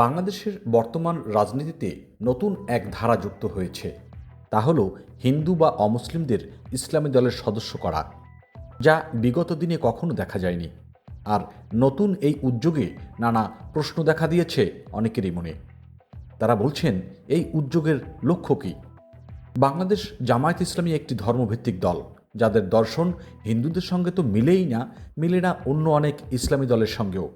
বাংলাদেশের বর্তমান রাজনীতিতে নতুন এক ধারা যুক্ত হয়েছে। তা হল হিন্দু বা অমুসলিমদের ইসলামী দলের সদস্য করা, যা বিগত দিনে কখনো দেখা যায়নি। আর নতুন এই উদ্যোগে নানা প্রশ্ন দেখা দিয়েছে অনেকেরই মনে। তারা বলছেন, এই উদ্যোগের লক্ষ্য কী? বাংলাদেশ জামায়াত ইসলামী একটি ধর্মভিত্তিক দল, যাদের দর্শন হিন্দুদের সঙ্গে তো মিলেই না, মিলে না অন্য অনেক ইসলামী দলের সঙ্গেও।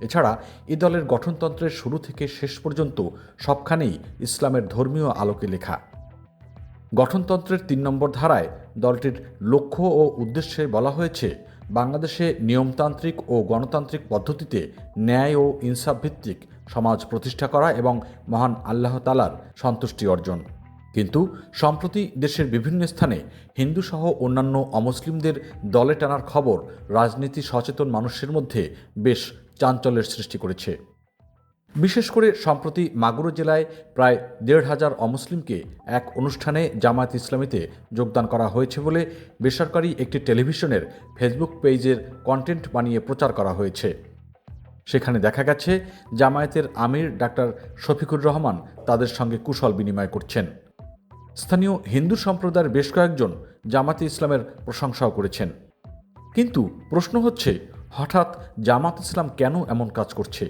এছাড়া এ দলের গঠনতন্ত্রের শুরু থেকে শেষ পর্যন্ত সবখানেই ইসলামের ধর্মীয় আলোকে লেখা। গঠনতন্ত্রের তিন নম্বর ধারায় দলটির লক্ষ্য ও উদ্দেশ্যে বলা হয়েছে, বাংলাদেশে নিয়মতান্ত্রিক ও গণতান্ত্রিক পদ্ধতিতে ন্যায় ও ইনসাফ ভিত্তিক সমাজ প্রতিষ্ঠা করা এবং মহান আল্লাহ তালার সন্তুষ্টি অর্জন। কিন্তু সম্প্রতি দেশের বিভিন্ন স্থানে হিন্দুসহ অন্যান্য অমুসলিমদের দলে টানার খবর রাজনীতি সচেতন মানুষের মধ্যে বেশ চাঞ্চল্যের সৃষ্টি করেছে। বিশেষ করে সম্প্রতি মাগুরা জেলায় প্রায় দেড় হাজার অমুসলিমকে এক অনুষ্ঠানে জামায়াত ইসলামীতে যোগদান করা হয়েছে বলে বেসরকারি একটি টেলিভিশনের ফেসবুক পেজের কন্টেন্ট বানিয়ে প্রচার করা হয়েছে। সেখানে দেখা গেছে, জামায়াতের আমির ডাক্তার শফিকুর রহমান তাদের সঙ্গে কুশল বিনিময় করছেন। স্থানীয় হিন্দু সম্প্রদায়ের বেশ কয়েকজন জামাতে ইসলামের প্রশংসাও করেছেন। কিন্তু প্রশ্ন হচ্ছে হঠাৎ জামাত ইসলাম কেন এমন কাজ করছে?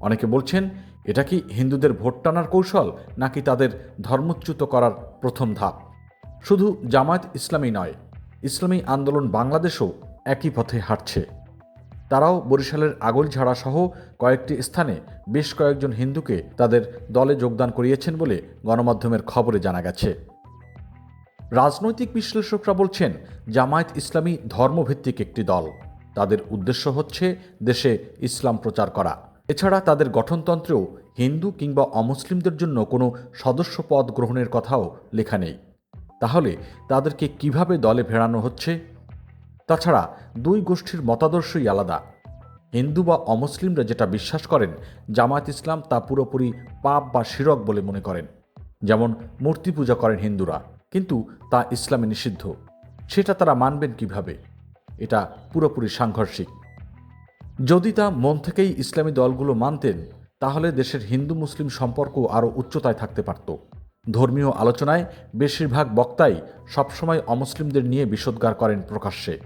অনেকে বলছেন, এটা কি হিন্দুদের ভোট টানার কৌশল, নাকি তাদের ধর্মচ্যুত করার প্রথম ধাপ? শুধু জামায়াত ইসলামী নয়, ইসলামী আন্দোলন বাংলাদেশও একই পথে হাঁটছে। তারাও বরিশালের আগলঝাড়া সহ কয়েকটি স্থানে বেশ কয়েকজন হিন্দুকে তাদের দলে যোগদান করিয়েছেন বলে গণমাধ্যমের খবরে জানা গেছে। রাজনৈতিক বিশ্লেষকরা বলছেন, জামায়াত ইসলামী ধর্মভিত্তিক একটি দল। তাদের উদ্দেশ্য হচ্ছে দেশে ইসলাম প্রচার করা। এছাড়া তাদের গঠনতন্ত্রেও হিন্দু কিংবা অমুসলিমদের জন্য কোনো সদস্য পদ গ্রহণের কথাও লেখা নেই। তাহলে তাদেরকে কীভাবে দলে ভেড়ানো হচ্ছে? তাছাড়া দুই গোষ্ঠীর মতাদর্শই আলাদা। হিন্দু বা অমুসলিমরা যেটা বিশ্বাস করেন, জামায়াত ইসলাম তা পুরোপুরি পাপ বা শিরক বলে মনে করেন। যেমন মূর্তি পূজা করেন হিন্দুরা, কিন্তু তা ইসলামে নিষিদ্ধ। সেটা তারা মানবেন কীভাবে? এটা পুরোপুরি সাংঘর্ষিক। যদি তা মন থেকেই ইসলামী দলগুলো মানতেন, তাহলে দেশের হিন্দু মুসলিম সম্পর্ক আরও উচ্চতায় থাকতে পারত। ধর্মীয় আলোচনায় বেশিরভাগ বক্তাই সবসময় অমুসলিমদের নিয়ে বিষোদ্গার করেন প্রকাশ্যে,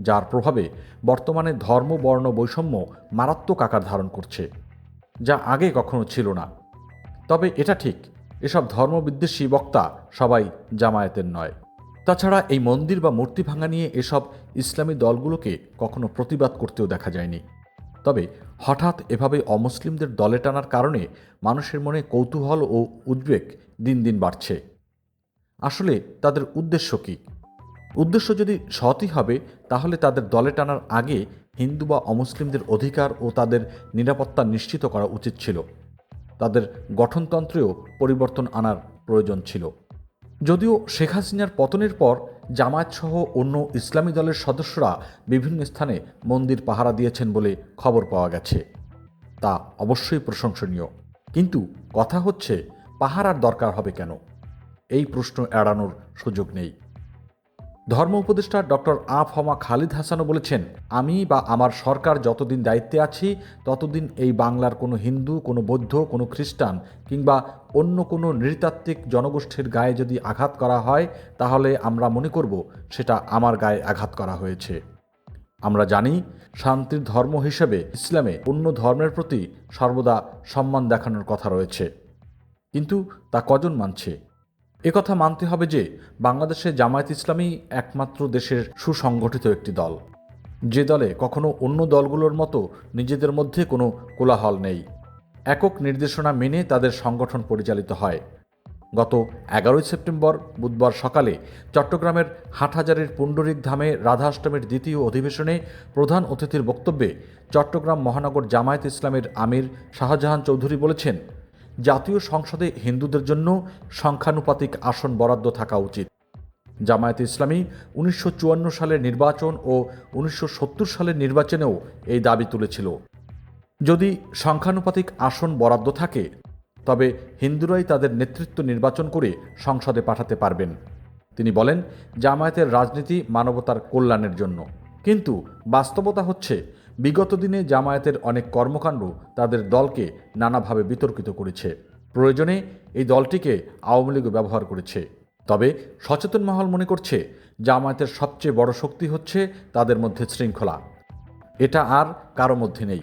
যার প্রভাবে বর্তমানে ধর্ম, বর্ণ, বৈষম্য মারাত্মক আকার ধারণ করছে, যা আগে কখনো ছিল না। তবে এটা ঠিক, এসব ধর্মবিদ্বেষী বক্তা সবাই জামায়াতের নয়। তাছাড়া এই মন্দির বা মূর্তি ভাঙা নিয়ে এসব ইসলামী দলগুলোকে কখনো প্রতিবাদ করতেও দেখা যায়নি। তবে হঠাৎ এভাবে অমুসলিমদের দলে টানার কারণে মানুষের মনে কৌতূহল ও উদ্বেগ দিন দিন বাড়ছে। আসলে তাদের উদ্দেশ্য কী? উদ্দেশ্য যদি সৎই হবে, তাহলে তাদের দলে টানার আগে হিন্দু বা অমুসলিমদের অধিকার ও তাদের নিরাপত্তা নিশ্চিত করা উচিত ছিল। তাদের গঠনতন্ত্রেও পরিবর্তন আনার প্রয়োজন ছিল। যদিও শেখ হাসিনার পতনের পর জামায়াতসহ অন্য ইসলামী দলের সদস্যরা বিভিন্ন স্থানে মন্দির পাহারা দিয়েছেন বলে খবর পাওয়া গেছে। তা অবশ্যই প্রশংসনীয়। কিন্তু কথা হচ্ছে, পাহারার দরকার হবে কেন? এই প্রশ্ন এড়ানোর সুযোগ নেই। ধর্ম উপদেষ্টা ডক্টর আফ হমা খালিদ হাসানও বলেছেন, আমি বা আমার সরকার যতদিন দায়িত্বে আছি, ততদিন এই বাংলার কোনো হিন্দু, কোনো বৌদ্ধ, কোনো খ্রিস্টান কিংবা অন্য কোনো নৃতাত্ত্বিক জনগোষ্ঠীর গায়ে যদি আঘাত করা হয়, তাহলে আমরা মনে করব সেটা আমার গায়ে আঘাত করা হয়েছে। আমরা জানি, শান্তির ধর্ম হিসেবে ইসলামে অন্য ধর্মের প্রতি সর্বদা সম্মান দেখানোর কথা রয়েছে। কিন্তু তা কজন মানছে? একথা মানতে হবে যে বাংলাদেশে জামায়াত ইসলামী একমাত্র দেশের সুসংগঠিত একটি দল। যে দলে কখনো অন্য দলগুলোর মতো নিজেদের মধ্যে কোনো কোলাহল নেই। একক নির্দেশনা মেনে তাদের সংগঠন পরিচালিত হয়। গত এগারোই সেপ্টেম্বর বুধবার সকালে চট্টগ্রামের হাটহাজারের পুণ্ডরিক ধামে রাধাষ্টমীর দ্বিতীয় অধিবেশনে প্রধান অতিথির বক্তব্যে চট্টগ্রাম মহানগর জামায়াত ইসলামের আমির শাহজাহান চৌধুরী বলেছেন জাতীয় সংসদে হিন্দুদের জন্য সংখ্যানুপাতিক আসন বরাদ্দ থাকা উচিত। জামায়াত ইসলামী উনিশশো চুয়ান্ন সালের নির্বাচন ও উনিশশো সত্তর সালের নির্বাচনেও এই দাবি তুলেছিল। যদি সংখ্যানুপাতিক আসন বরাদ্দ থাকে, তবে হিন্দুরাই তাদের নেতৃত্ব নির্বাচন করে সংসদে পাঠাতে পারবেন। তিনি বলেন, জামায়াতের রাজনীতি মানবতার কল্যাণের জন্য। কিন্তু বাস্তবতা হচ্ছে বিগত দিনে জামায়াতের অনেক কর্মকাণ্ড তাদের দলকে নানাভাবে বিতর্কিত করেছে। প্রয়োজনে এই দলটিকে আওয়ামী লীগও ব্যবহার করেছে। তবে সচেতন মহল মনে করছে, জামায়াতের সবচেয়ে বড় শক্তি হচ্ছে তাদের মধ্যে শৃঙ্খলা। এটা আর কারও মধ্যে নেই।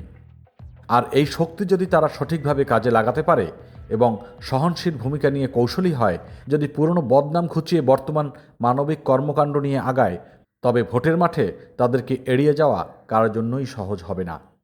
আর এই শক্তি যদি তারা সঠিকভাবে কাজে লাগাতে পারে এবং সহনশীল ভূমিকা নিয়ে কৌশলী হয়, যদি পুরনো বদনাম খুঁচিয়ে বর্তমান মানবিক কর্মকাণ্ড নিয়ে আগায় তবে ভোটের মাঠে তাদেরকে এড়িয়ে যাওয়া কারোর জন্যই সহজ হবে না।